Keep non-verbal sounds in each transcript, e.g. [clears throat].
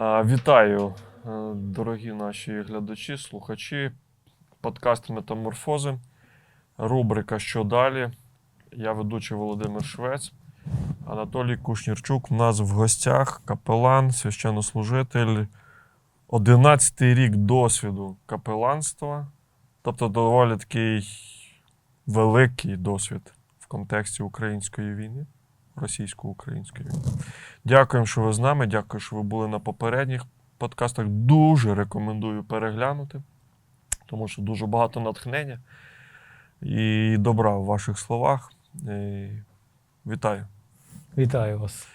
Вітаю, е, дорогі наші глядачі, слухачі. Подкаст Метаморфози. Рубрика Що далі? Я ведучий Володимир Швець. Анатолій Кушнірчук. У нас в гостях капелан, священнослужитель. 11-й рік досвіду капеланства. Тобто доволі такий великий досвід в контексті української війни, російсько-української війни. Дякуємо, що ви з нами. Дякую, що ви були на попередніх подкастах. Дуже рекомендую переглянути, тому що дуже багато натхнення і добра в ваших словах. І Вітаю. Вітаю вас.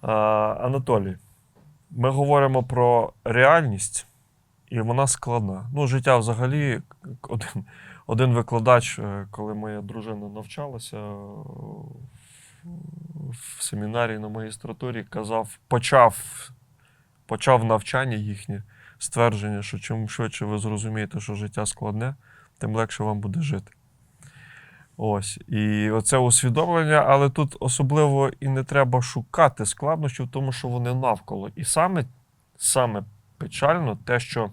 А, Анатолій, ми говоримо про реальність, і вона складна. Ну, життя взагалі, один, один викладач, е, коли моя дружина навчалася в- семінарії на магістратурі, казав, почав, почав навчання їхнє ствердження, що чим швидше ви зрозумієте, що життя складне, тим легше вам буде жити. Ось. І оце усвідомлення, але тут особливо і не треба шукати складнощів, тому що вони навколо. І саме, саме печально те, що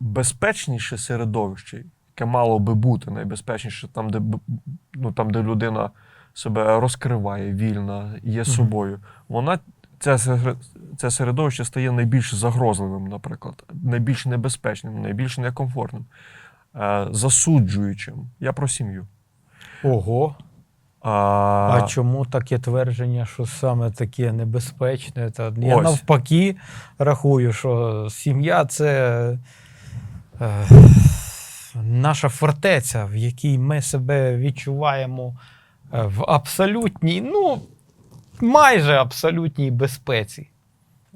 найбезпечніше середовище, яке мало би бути найбезпечніше, там, де, ну, там, де людина себе розкриває вільна, є собою, вона. Це, це середовище стає найбільш загрозливим, наприклад, найбільш небезпечним, найбільш некомфортним, е, засуджуючим. Я про сім'ю. Ого. А, А чому таке твердження, що саме таке небезпечне? Та я навпаки рахую, що сім'я це е, наша фортеця, в якій ми себе відчуваємо е, в абсолютній, ну, майже абсолютній безпеці.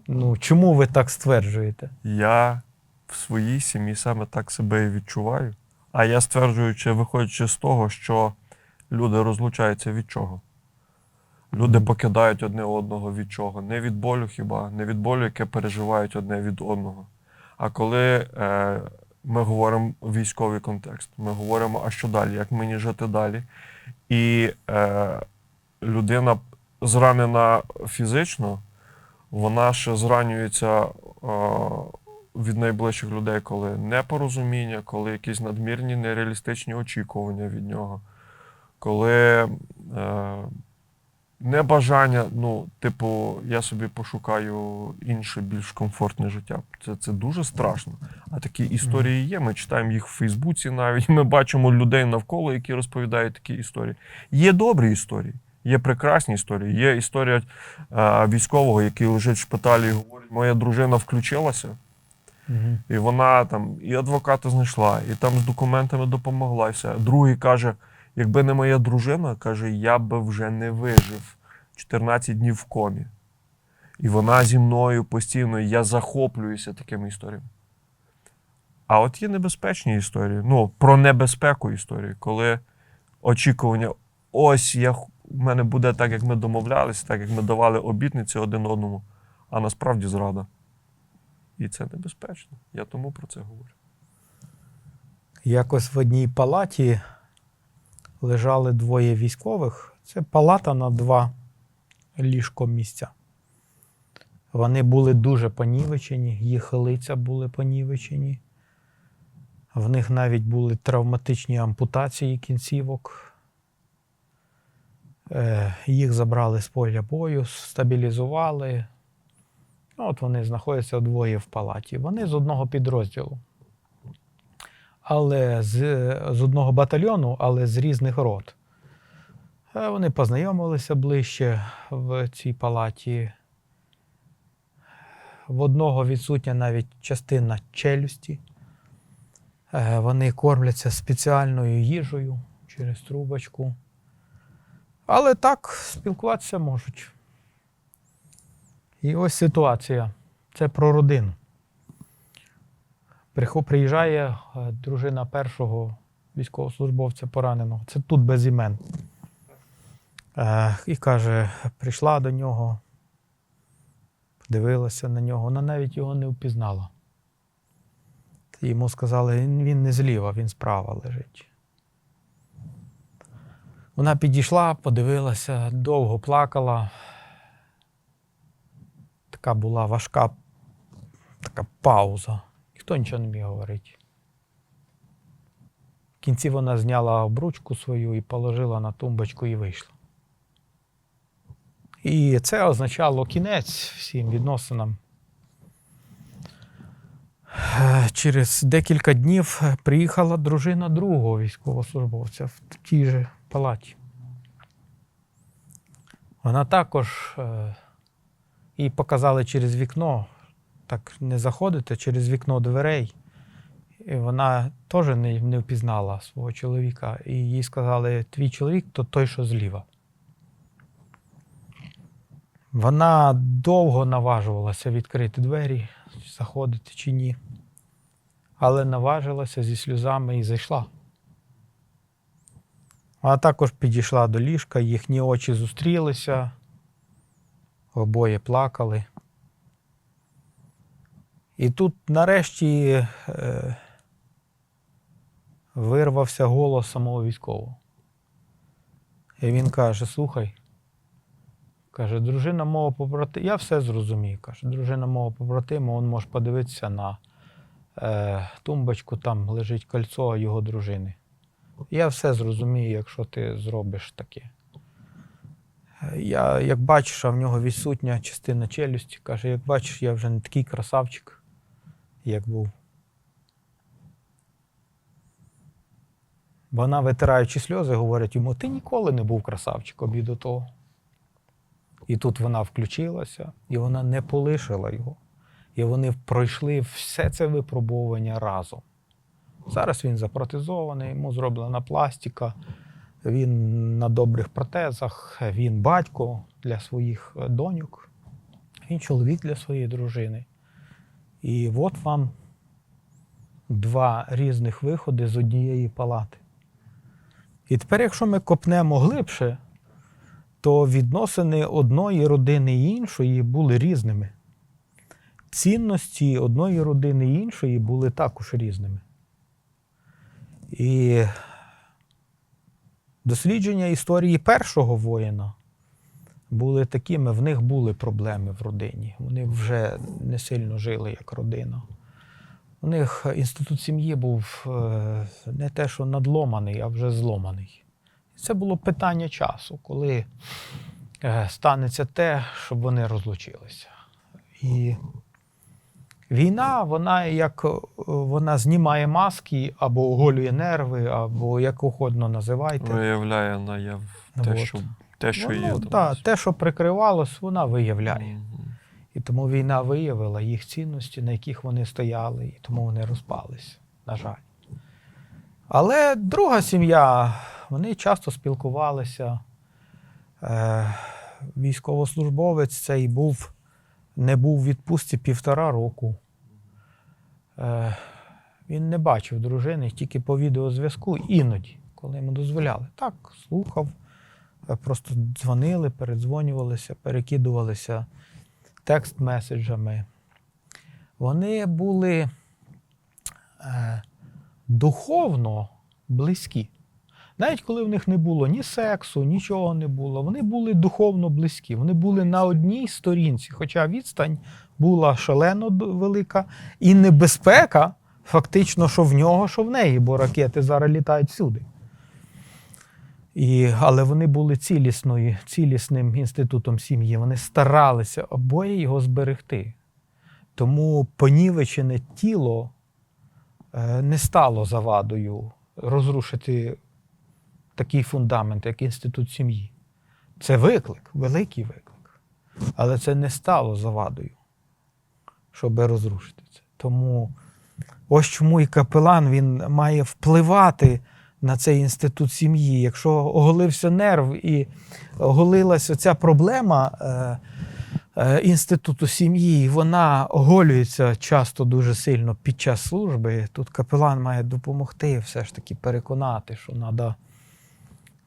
Ну, чому ви так стверджуєте? Я в своїй сім'ї саме так себе і відчуваю. А я стверджуючи, виходячи з того, що люди розлучаються від чого? Люди покидають одне одного від чого? Не від болю хіба, не від болю, яке переживають одне від одного. А коли е, ми говоримо військовий контекст, ми говоримо, а що далі, як мені жити далі? І е, людина зранена фізично, вона ще зранюється е, від найближчих людей, коли непорозуміння, коли якісь надмірні нереалістичні очікування від нього, коли е, небажання, ну, типу, я собі пошукаю інше, більш комфортне життя. Це, це дуже страшно. А такі історії є. Ми читаємо їх в Фейсбуці навіть. Ми бачимо людей навколо, які розповідають такі історії. Є добрі історії. Є прекрасні історії. Є історія е, військового, який лежить в шпиталі і говорить, моя дружина включилася, Угу. і вона там і адвоката знайшла, і там з документами допомогла. І все. Другий каже: якби не моя дружина, каже, я би вже не вижив 14 днів в комі. І вона зі мною постійно, я захоплююся такими історіями. А от є небезпечні історії, ну, про небезпеку історії, коли очікування, ось я, в мене буде так, як ми домовлялися, так як ми давали обітниці один одному, а насправді зрада. І це небезпечно. Я тому про це говорю. Якось в одній палаті лежали двоє військових. Це палата на два ліжко місця. Вони були дуже понівечені, їх лиця були понівечені. В них навіть були травматичні ампутації кінцівок. Е, Їх забрали з поля бою, стабілізували. Ну, От вони знаходяться двоє в палаті. Вони з одного підрозділу але з, з одного батальйону, але з різних рот. Вони познайомилися ближче в цій палаті. В одного відсутня навіть частина челюсті. Е, Вони кормляться спеціальною їжею через трубочку. Але так спілкуватися можуть. І ось ситуація. Це про родину. Приїжджає е, дружина першого військовослужбовця пораненого. Це тут без імен. Е, І каже: прийшла до нього, подивилася на нього, вона навіть його не впізнала. Йому сказали, він не зліва, він справа лежить. Вона підійшла, подивилася, довго плакала. така була важка така пауза. Ніхто нічого не міг говорити. В кінці вона зняла обручку свою і положила на тумбочку і вийшла. І це означало кінець всім відносинам. Е, Через декілька днів е, приїхала дружина другого військовослужбовця в тій же палаті. Вона також е, їй показали через вікно, так не заходити через вікно дверей. І вона теж не впізнала свого чоловіка. І їй сказали: твій чоловік то той, що зліва. Вона довго наважувалася відкрити двері, заходити чи ні. Але наважилася зі сльозами і зайшла. Вона також підійшла до ліжка, їхні очі зустрілися, обоє плакали. І тут нарешті е, вирвався голос самого військового. І він каже: слухай, каже, дружина мого побратима, я все зрозумів. Каже, дружина мого побратима, він може подивитися на е, тумбочку, там лежить кольцо його дружини. Я все зрозумію, якщо ти зробиш таке. Е, Я, як бачиш, а в нього відсутня частина челюсті. Каже, як бачиш, я вже не такий красавчик, як був. Вона, витираючи сльози, говорить йому: ти ніколи не був красавчиком і до того. І тут вона включилася, і вона не полишила його. І вони пройшли все це випробовування разом. Зараз він запротезований, йому зроблена пластика, він на добрих протезах, він батько для своїх е, доньок, він чоловік для своєї дружини. І от вам два різних виходи з однієї палати. І тепер, якщо ми копнемо глибше, то відносини одної родини і іншої були різними. Цінності одної родини і іншої були також різними. І дослідження історії першого воїна були такими, в них були проблеми в родині. Вони вже не сильно жили як родина. У них інститут сім'ї був е, не те, що надломаний, а вже зломаний. Це було питання часу, коли е, станеться те, щоб вони розлучилися. І війна, вона як е, вона знімає маски або оголює нерви, або як угодно називайте. Виявляє наяв те, Вот. що, те, що Воно, є. Ну, та, те, що прикривалось, вона виявляє. І тому війна виявила їх цінності, на яких вони стояли, і тому вони розпалися, на жаль. Але друга сім'я, вони часто спілкувалися. Е, військовослужбовець цей був, не був у відпустці півтора року. Е, він не бачив дружини тільки по відеозв'язку іноді, коли йому дозволяли. Так, слухав, е, просто дзвонили, передзвонювалися, перекидувалися текст-меседжами. Вони були духовно близькі. Навіть коли в них не було ні сексу, нічого не було, вони були духовно близькі. Вони були на одній сторінці, хоча відстань була шалено велика, і небезпека фактично, що в нього, що в неї, бо ракети зараз літають всюди. І, але вони були цілісною, цілісним інститутом сім'ї. Вони старалися обоє його зберегти. Тому понівечене тіло е, не стало завадою розрушити такий фундамент, як інститут сім'ї. Це виклик, великий виклик. Але це не стало завадою, щоб розрушити це. Тому ось чому і капелан він має впливати на цей інститут сім'ї. Якщо оголився нерв і оголилася ця проблема е, е, інституту сім'ї, вона оголюється часто дуже сильно під час служби, тут капелан має допомогти все ж таки переконати, що треба.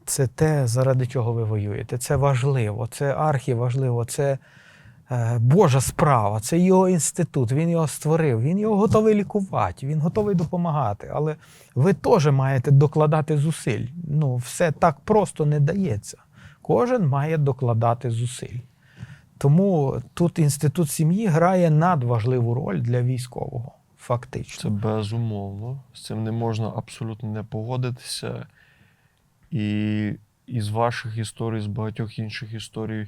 Це те, заради чого ви воюєте. Це важливо, це архіважливо, це е, Божа справа, це його інститут, він його створив, він його готовий лікувати, він готовий допомагати. Але ви теж маєте докладати зусиль. Ну, все так просто не дається. Кожен має докладати зусиль. Тому тут інститут сім'ї грає надважливу роль для військового, фактично. Це безумовно. З цим не можна абсолютно не погодитися. І із ваших історій, з багатьох інших історій,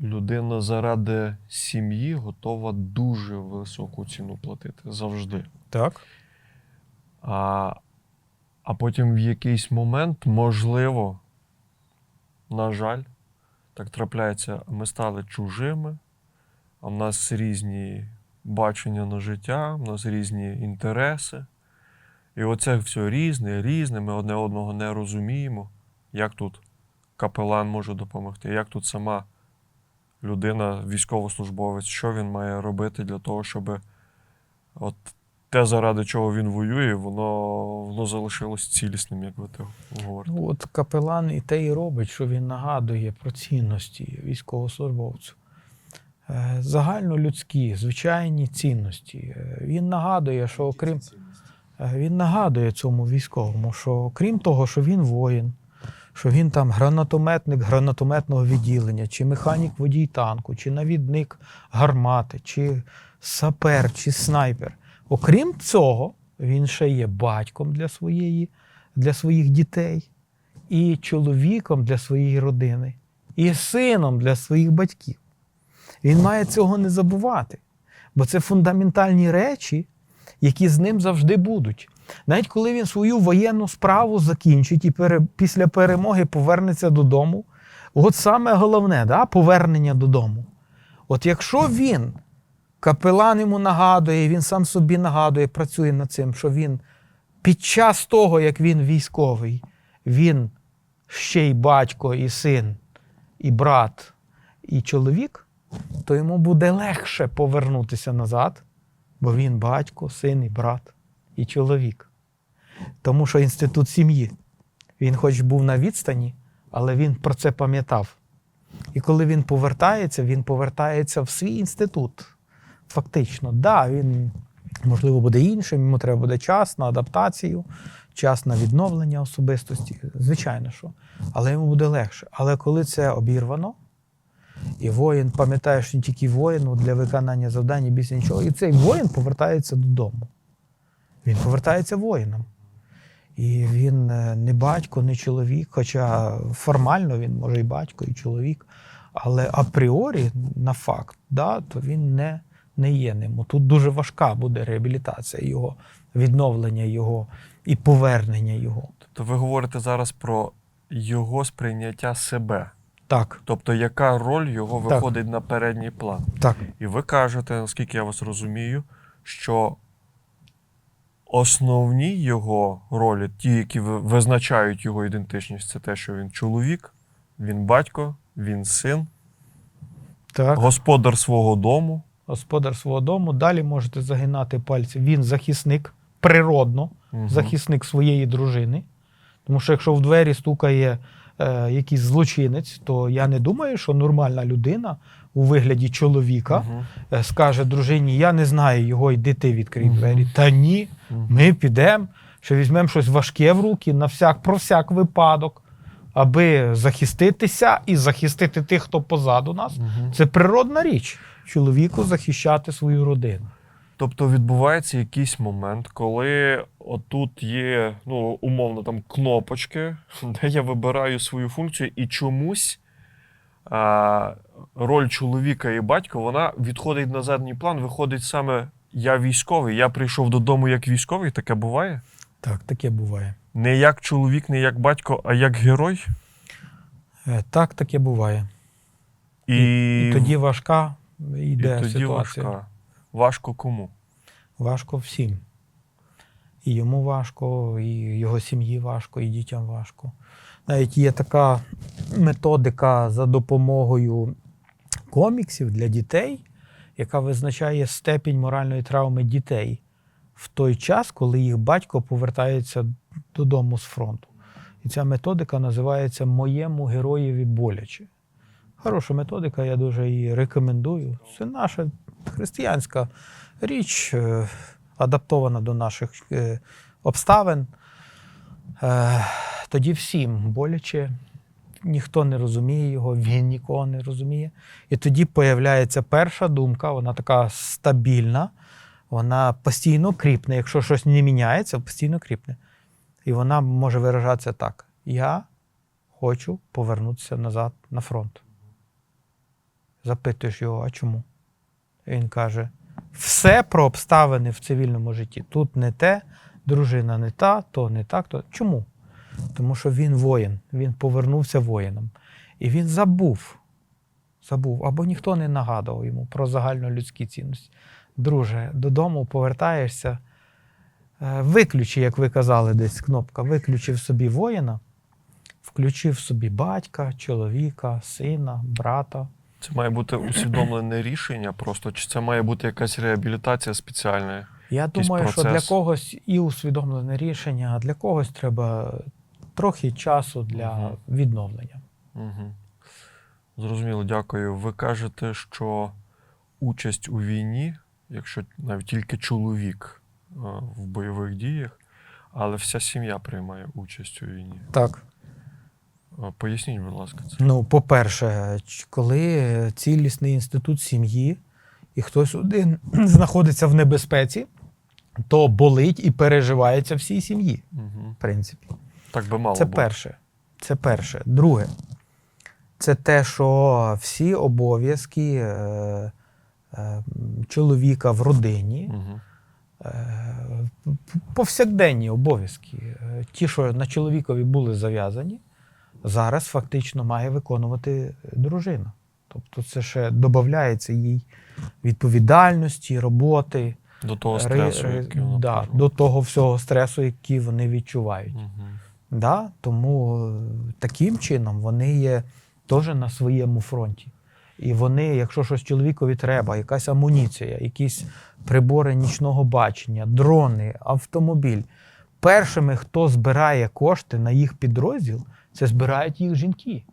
людина заради сім'ї готова дуже високу ціну платити завжди. Так. А, а потім в якийсь момент, можливо, на жаль, так трапляється, ми стали чужими, а в нас різні бачення на життя, в нас різні інтереси. І оце все різне, різне, ми одне одного не розуміємо, як тут капелан може допомогти, як тут сама людина, військовослужбовець, що він має робити для того, щоб от те, заради чого він воює, воно, воно залишилось цілісним, як ви те говорите. Ну, от капелан і те і робить, що він нагадує про цінності військовослужбовцю. Е, Загальнолюдські, звичайні цінності. Е, Він нагадує, що окрім він нагадує цьому військовому, що крім того, що він воїн, що він там гранатометник гранатометного відділення, чи механік водій танку, чи навідник гармати, чи сапер, чи снайпер. Окрім цього, він ще є батьком для, своєї, для своїх дітей, і чоловіком для своєї родини, і сином для своїх батьків. Він має цього не забувати, бо це фундаментальні речі, які з ним завжди будуть. Навіть коли він свою воєнну справу закінчить і пере, після перемоги повернеться додому, от саме головне да, повернення додому. От якщо він, капелан йому нагадує, він сам собі нагадує, працює над цим, що він під час того, як він військовий, він ще й батько, і син, і брат, і чоловік, то йому буде легше повернутися назад, бо він батько, син і брат, і чоловік. Тому що інститут сім'ї. Він хоч був на відстані, але він про це пам'ятав. І коли він повертається, він повертається в свій інститут. Фактично, да, він, можливо, буде іншим, йому треба буде час на адаптацію, час на відновлення особистості. Звичайно, що. Але йому буде легше. Але коли це обірвано, і воїн пам'ятає, що тільки воїн ну, для виконання завдань і більше нічого. І цей воїн повертається додому. Він повертається воїном. І він е, не батько, не чоловік, хоча формально він може і батько, і чоловік, але апріорі, на факт, да, то він не, не є ним. Тут дуже важка буде реабілітація його, відновлення його і повернення його. Тобто ви говорите зараз про його сприйняття себе. Так, Тобто, яка роль його Так. виходить на передній план. так, І ви кажете, наскільки я вас розумію, що основні його ролі, ті, які визначають його ідентичність, це те, що він чоловік, він батько, він син, так. господар свого дому. Господар свого дому. Далі можете загинати пальці. Він захисник природно, Мгм. захисник своєї дружини. Тому що якщо в двері стукає е, якийсь злочинець, то я не думаю, що нормальна людина у вигляді чоловіка е, скаже дружині: Я не знаю його, йди ти відкрий двері. Та ні, ми підемо, що візьмемо щось важке в руки на всяк, про всяк випадок, аби захиститися і захистити тих, хто позаду нас. Це природна річ чоловіку захищати свою родину. Тобто відбувається якийсь момент, коли отут є, ну, умовно, там кнопочки, [laughs] де я вибираю свою функцію, і чомусь а, роль чоловіка і батька вона відходить на задній план, виходить саме я військовий. Я прийшов додому як військовий, таке буває. Так, таке буває. Не як чоловік, не як батько, а як герой. Е, Так, таке буває. І, І тоді важка і тоді ситуація. важка. Важко кому? Важко всім. І йому важко, і його сім'ї важко, і дітям важко. Навіть є така методика за допомогою коміксів для дітей, яка визначає степінь моральної травми дітей в той час, коли їх батько повертається додому з фронту. І ця методика називається Моєму героєві боляче. Хороша методика, я дуже її рекомендую. Це наша християнська річ, е, адаптована до наших е, обставин. Е, Тоді всім боляче, ніхто не розуміє його, він нікого не розуміє. І тоді появляється перша думка, вона така стабільна, вона постійно кріпне. Якщо щось не міняється, постійно кріпне. І вона може виражатися так: Я хочу повернутися назад на фронт. Запитуєш його, а чому? Він каже: все про обставини в цивільному житті. Тут не те, дружина не та, то не так, то. Чому? Тому що він воїн, він повернувся воїном. І він забув, забув, або ніхто не нагадував йому про загальнолюдські цінності. Друже, додому повертаєшся, е, виключи, як ви казали, десь кнопка, виключив собі воїна, включив собі батька, чоловіка, сина, брата. Це має бути усвідомлене рішення просто, чи це має бути якась реабілітація спеціальна? Я Якийсь думаю, що для когось і усвідомлене рішення, а для когось треба трохи часу для Мгм. відновлення. Угу. Зрозуміло, дякую. Ви кажете, що участь у війні, якщо навіть тільки чоловік е, в бойових діях, але вся сім'я приймає участь у війні. Так. Е, Поясніть, будь ласка, це. Ну, по-перше, коли цілісний інститут сім'ї і хтось один [clears throat] знаходиться в небезпеці, то болить і переживається всій сім'ї, Угу. в принципі. Так би мало Це бути. перше. Це перше. Друге, це те, що всі обов'язки е, е, чоловіка в родині, Угу. е, повсякденні обов'язки, е, ті, що на чоловікові були зав'язані, зараз фактично має виконувати дружина. Тобто це ще додається їй відповідальності, роботи, До того стресу, ри- який вона да, до того всього стресу, який вони відчувають. Мгм. Да? Тому е, таким чином вони є теж на своєму фронті. І вони, якщо щось чоловікові треба, якась амуніція, якісь прибори нічного бачення, дрони, автомобіль. Першими, хто збирає кошти на їх підрозділ, це збирають їх жінки.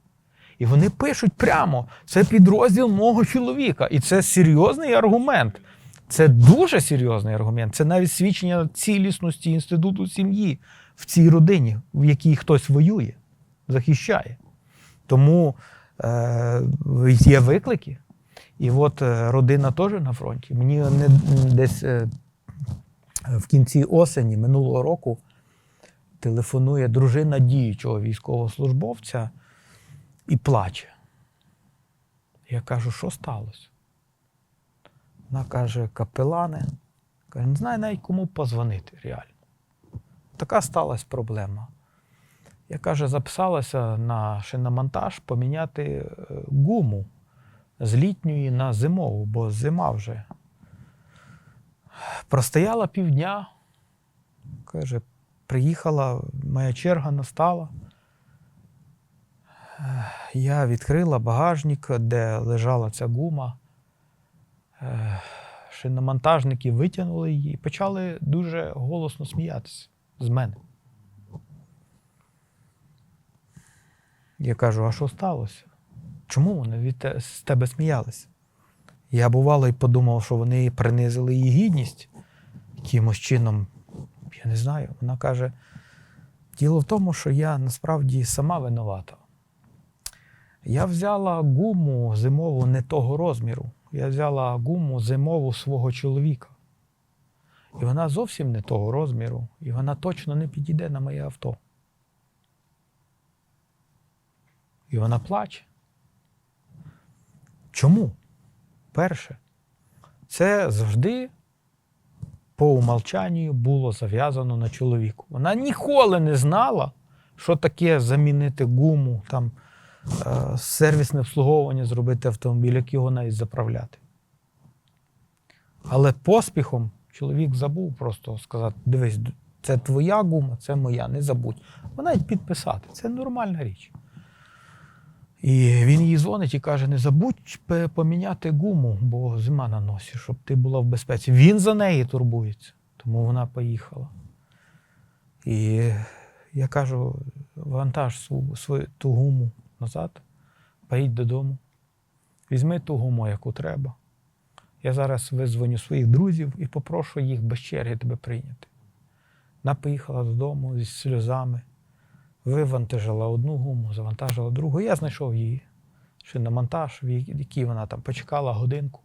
І вони пишуть прямо: це підрозділ мого чоловіка. І це серйозний аргумент. Це дуже серйозний аргумент. Це навіть свідчення цілісності інституту сім'ї в цій родині, в якій хтось воює, захищає. Тому е, є виклики. І от е, родина теж на фронті. Мені не, десь е, в кінці осені минулого року телефонує дружина діючого військовослужбовця і плаче. Я кажу, що сталося? Вона каже, капелане, каже, не знаю навіть кому позвонити реально. Така сталася проблема. Я каже, записалася на шиномонтаж поміняти е, гуму з літньої на зимову, бо зима вже. Простояла півдня. Каже, приїхала, моя черга настала. Е, Я відкрила багажник, де лежала ця гума. Е, Шиномонтажники витягнули її і почали дуже голосно сміятися з мене. Я кажу: а що сталося? Чому вони від з тебе сміялися? Я бувало і подумав, що вони принизили її гідність якимось чином. Я не знаю. Вона каже: діло в тому, що я насправді сама винувата. Я взяла гуму зимову не того розміру. Я взяла гуму зимову свого чоловіка. І вона зовсім не того розміру, і вона точно не підійде на моє авто. І вона плаче. Чому? Перше, це завжди по умолчанню було зав'язано на чоловіку. Вона ніколи не знала, що таке замінити гуму, там, е, сервісне обслуговування зробити автомобіль, як його навіть заправляти. Але поспіхом чоловік забув просто сказати: дивись, це твоя гума, це моя, не забудь. Вона навіть підписати. Це нормальна річ. І він їй дзвонить і каже: не забудь поміняти гуму, бо зима на носі, щоб ти була в безпеці. Він за неї турбується, тому вона поїхала. І я кажу: вантаж свою, свою ту гуму назад, поїдь додому, візьми ту гуму, яку треба. Я зараз визвоню своїх друзів і попрошу їх без черги тебе прийняти. Вона поїхала додому зі сльозами вивантажила одну гуму, завантажила другу. Я знайшов її шиномонтаж, в якій вона там почекала годинку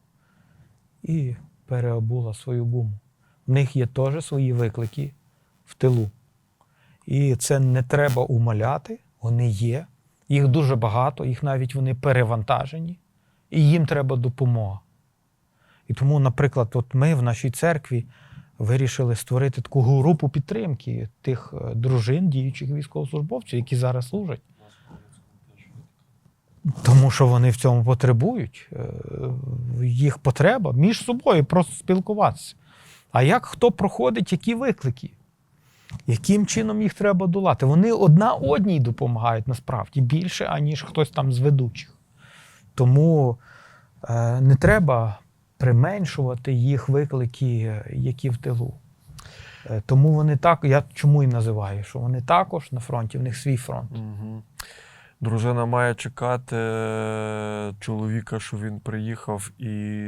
і переобула свою гуму. В них є теж свої виклики в тилу. І це не треба умаляти, вони є. Їх дуже багато, їх навіть вони перевантажені, і їм треба допомога. І тому, наприклад, от ми в нашій церкві вирішили створити таку групу підтримки тих е, дружин, діючих військовослужбовців, які зараз служать. Тому що вони в цьому потребують. Е, Їх потреба між собою просто спілкуватися. А як хто проходить, які виклики? Яким чином їх треба долати? Вони одна одній допомагають насправді більше, аніж хтось там з ведучих. Тому е, не треба применшувати їх виклики, які в тилу. Е, тому вони так, я чому і називаю, що вони також на фронті, в них свій фронт. Угу. Дружина має чекати е, чоловіка, що він приїхав і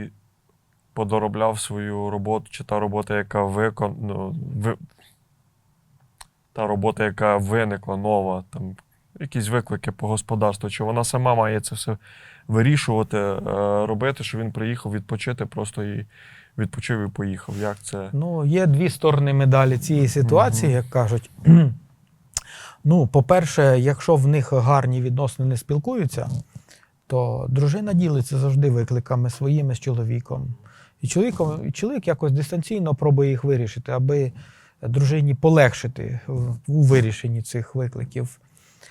подоробляв свою роботу, чи та робота, яка викон... ну, ви... та робота, яка виникла нова, там якісь виклики по господарству, чи вона сама має це все вирішувати, е, робити, що він приїхав відпочити, просто і відпочив і поїхав. Як це? Ну, є дві сторони медалі цієї ситуації, Мгм. як кажуть. [clears throat] Ну, по-перше, якщо в них гарні відносини не спілкуються, то дружина ділиться завжди викликами своїми з чоловіком. І чоловіком, і чоловік якось дистанційно пробує їх вирішити, аби дружині полегшити у вирішенні цих викликів.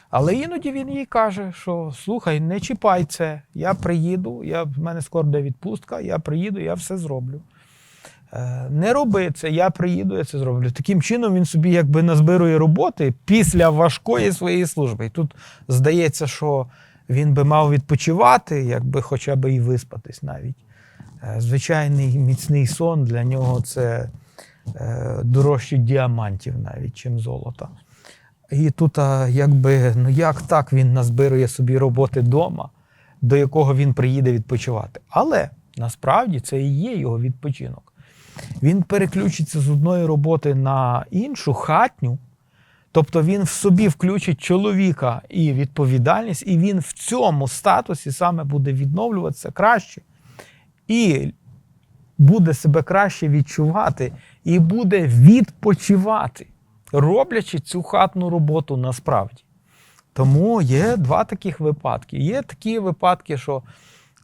Але іноді він їй каже, що слухай, не чіпай це, я приїду, я, в мене скоро буде відпустка, я приїду, я все зроблю. Е, Не роби це, я приїду, я це зроблю. Таким чином він собі якби назбирує роботи після важкої своєї служби. І тут здається, що він би мав відпочивати, якби хоча б і виспатись навіть. Е, Звичайний міцний сон для нього це е, дорожче діамантів навіть, чим золота. І тут, якби, ну як так він назбирує собі роботи вдома, до якого він приїде відпочивати. Але насправді це і є його відпочинок. Він переключиться з одної роботи на іншу хатню, тобто він в собі включить чоловіка і відповідальність, і він в цьому статусі саме буде відновлюватися краще. І буде себе краще відчувати і буде відпочивати, роблячи цю хатну роботу насправді. Тому є два таких випадки. Є такі випадки, що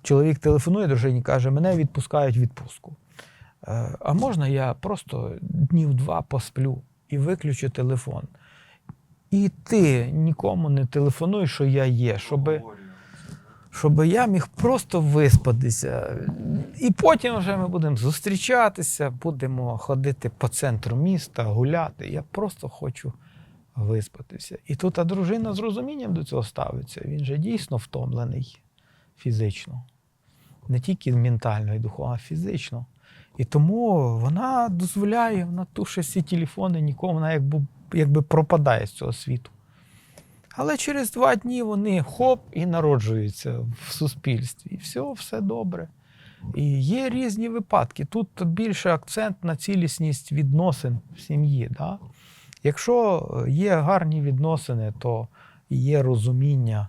чоловік телефонує дружині, каже, мене відпускають відпустку. Е, А можна я просто днів два посплю і виключу телефон. І ти нікому не телефонуй, що я є, щоби щоб я міг просто виспатися. І потім вже ми будемо зустрічатися, будемо ходити по центру міста, гуляти. Я просто хочу виспатися. І тут а дружина з розумінням до цього ставиться. Він же дійсно втомлений фізично. Не тільки ментально і духовно, а фізично. І тому вона дозволяє, вона тушить всі телефони, нікому вона якби, якби пропадає з цього світу. Але через два дні вони хоп і народжуються в суспільстві. І все, все добре. І є різні випадки. Тут більше акцент на цілісність відносин в сім'ї. Да? Якщо є гарні відносини, то є розуміння,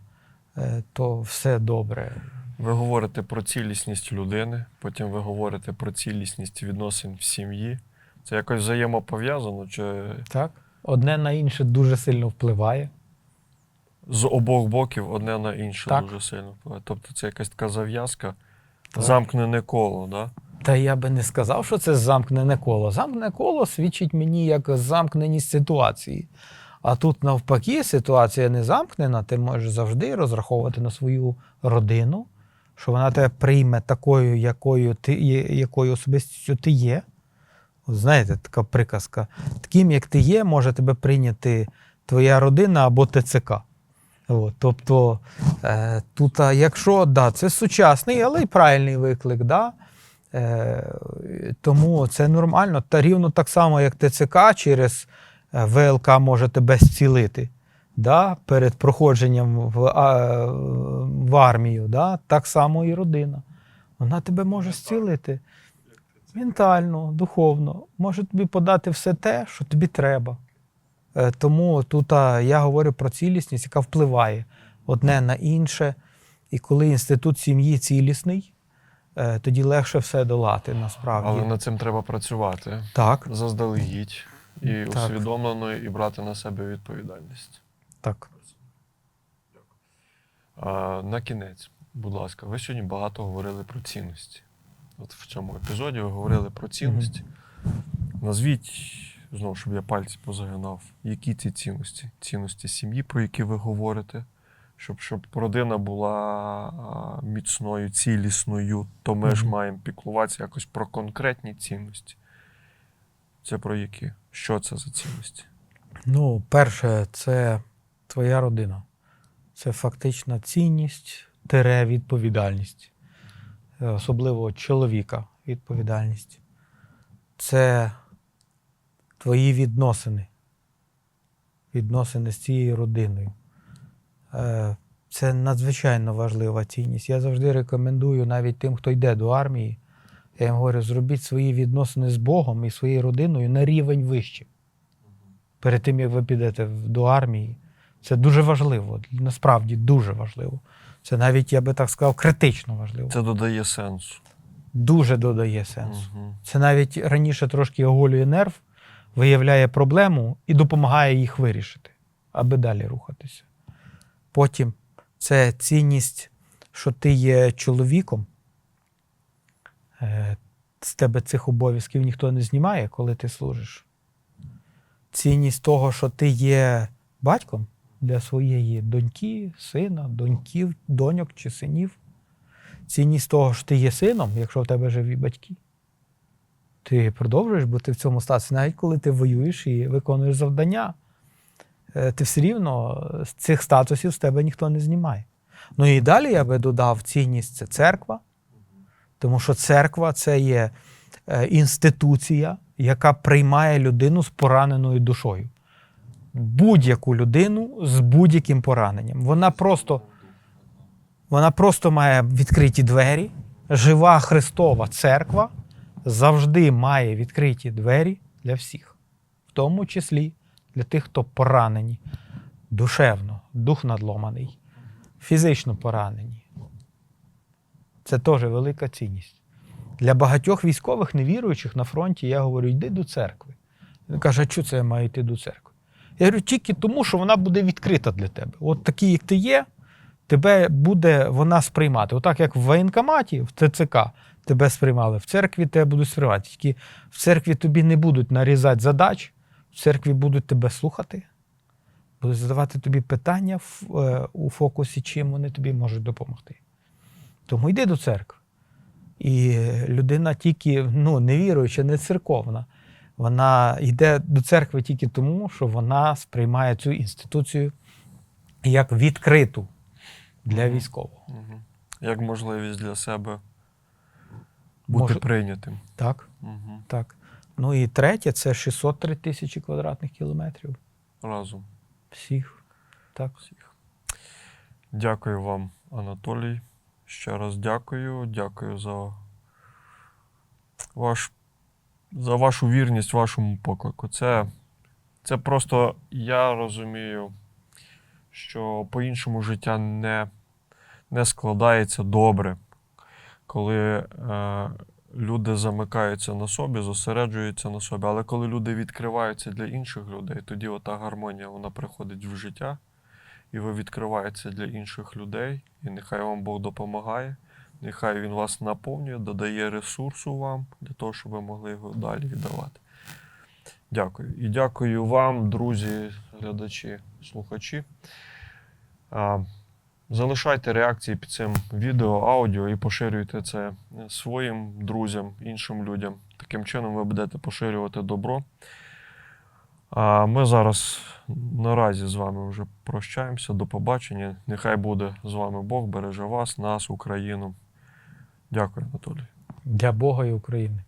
е, то все добре. Ви говорите про цілісність людини, потім ви говорите про цілісність відносин в сім'ї. Це якось взаємопов'язано, чи Так? Одне на інше дуже сильно впливає. З обох боків одне на інше Так. дуже сильно впливає. Тобто це якась така зав'язка, Так. замкнене коло, да? Та я би не сказав, що це замкнене коло. Замкнене коло свідчить мені як замкненість ситуації. А тут, навпаки, ситуація не замкнена, ти можеш завжди розраховувати на свою родину, що вона тебе прийме такою, якою ти є, якою особистістю ти є. От Знаєте, така приказка. Таким, як ти є, може тебе прийняти твоя родина або ТЦК. От, тобто, е, тут, якщо да, це сучасний, але й правильний виклик, да? е, тому це нормально. Та рівно так само, як ТЦК через е, ВЛК може тебе зцілити да? перед проходженням в, а, в армію, да? так само і родина. Вона тебе може зцілити ментально, духовно, може тобі подати все те, що тобі треба. Е, Тому тут я говорю про цілісність, яка впливає одне на інше. І коли інститут сім'ї цілісний, е, тоді легше все долати насправді. Але над цим треба працювати Так, заздалегідь і Так. усвідомлено, і брати на себе відповідальність. так. А, на кінець, будь ласка, ви сьогодні багато говорили про цінності. От в цьому епізоді ви говорили про цінності. Назвіть, знову, щоб я пальці позагинав, які ці цінності? Цінності сім'ї, про які ви говорите, щоб, щоб родина була міцною, цілісною, то ми ж маємо піклуватися якось про конкретні цінності. Це про які? Що це за цінності? Ну, перше, це твоя родина. Це фактична цінність, тире відповідальність. Е, Особливо чоловіка відповідальність. Це твої відносини. Відносини з цією родиною. Е, Це надзвичайно важлива цінність. Я завжди рекомендую навіть тим, хто йде до армії. Я їм говорю, зробіть свої відносини з Богом і своєю родиною на рівень вище перед тим, як ви підете до армії. Це дуже важливо, насправді дуже важливо. Це навіть, я би так сказав, критично важливо. Це додає сенсу. Дуже додає сенсу. Угу. Це навіть раніше трошки оголює нерв, виявляє проблему і допомагає їх вирішити, аби далі рухатися. Потім це цінність, що ти є чоловіком. Е, З тебе цих обов'язків ніхто не знімає, коли ти служиш. Цінність того, що ти є батьком для своєї доньки, сина, доньків, доньок чи синів. Цінність того, що ти є сином, якщо в тебе живі батьки. Ти продовжуєш бути в цьому статусі, навіть коли ти воюєш і виконуєш завдання, е, ти все рівно з цих статусів з тебе ніхто не знімає. Ну і далі я би додав цінність це церква, тому що церква це є е, інституція, яка приймає людину з пораненою душою. Будь-яку людину з будь-яким пораненням. Вона просто, вона просто має відкриті двері. Жива Христова церква завжди має відкриті двері для всіх, в тому числі для тих, хто поранені душевно, дух надломаний, фізично поранені. Це теж велика цінність. Для багатьох військових невіруючих на фронті я говорю, йди до церкви. Він каже, а чого це я маю йти до церкви? Я говорю, тільки тому, що вона буде відкрита для тебе. От такий, як ти є, тебе буде вона сприймати. Отак, як в воєнкоматі, в ТЦК тебе сприймали, в церкві тебе будуть сприймати. Тільки в церкві тобі не будуть нарізати задач, в церкві будуть тебе слухати, будуть задавати тобі питання в, е, у фокусі, чим вони тобі можуть допомогти. Тому йди до церкви. І людина тільки ну, невіруюча, не церковна. Вона йде до церкви тільки тому, що вона сприймає цю інституцію як відкриту для військового. Як можливість для себе бути Може- прийнятим. Так, Угу. так. Ну і третє це 603 тисячі квадратних кілометрів. Разом Всіх. Так. всіх. Дякую вам, Анатолій. Ще раз дякую. Дякую за, ваш, за вашу вірність вашому поклику. Це, це просто я розумію, що по-іншому життя не, не складається добре, коли е, люди замикаються на собі, зосереджуються на собі. Але коли люди відкриваються для інших людей, тоді ота гармонія вона приходить в життя, і ви відкриваєтеся для інших людей, і нехай вам Бог допомагає. Нехай він вас наповнює, додає ресурсу вам для того, щоб ви могли його далі віддавати. Дякую. І дякую вам, друзі, глядачі, слухачі. Залишайте реакції під цим відео, аудіо і поширюйте це своїм друзям, іншим людям. Таким чином ви будете поширювати добро. А ми зараз наразі з вами вже прощаємося. До побачення. Нехай буде з вами Бог, береже вас, нас, Україну. Дякую, Анатолій. Для Бога і України.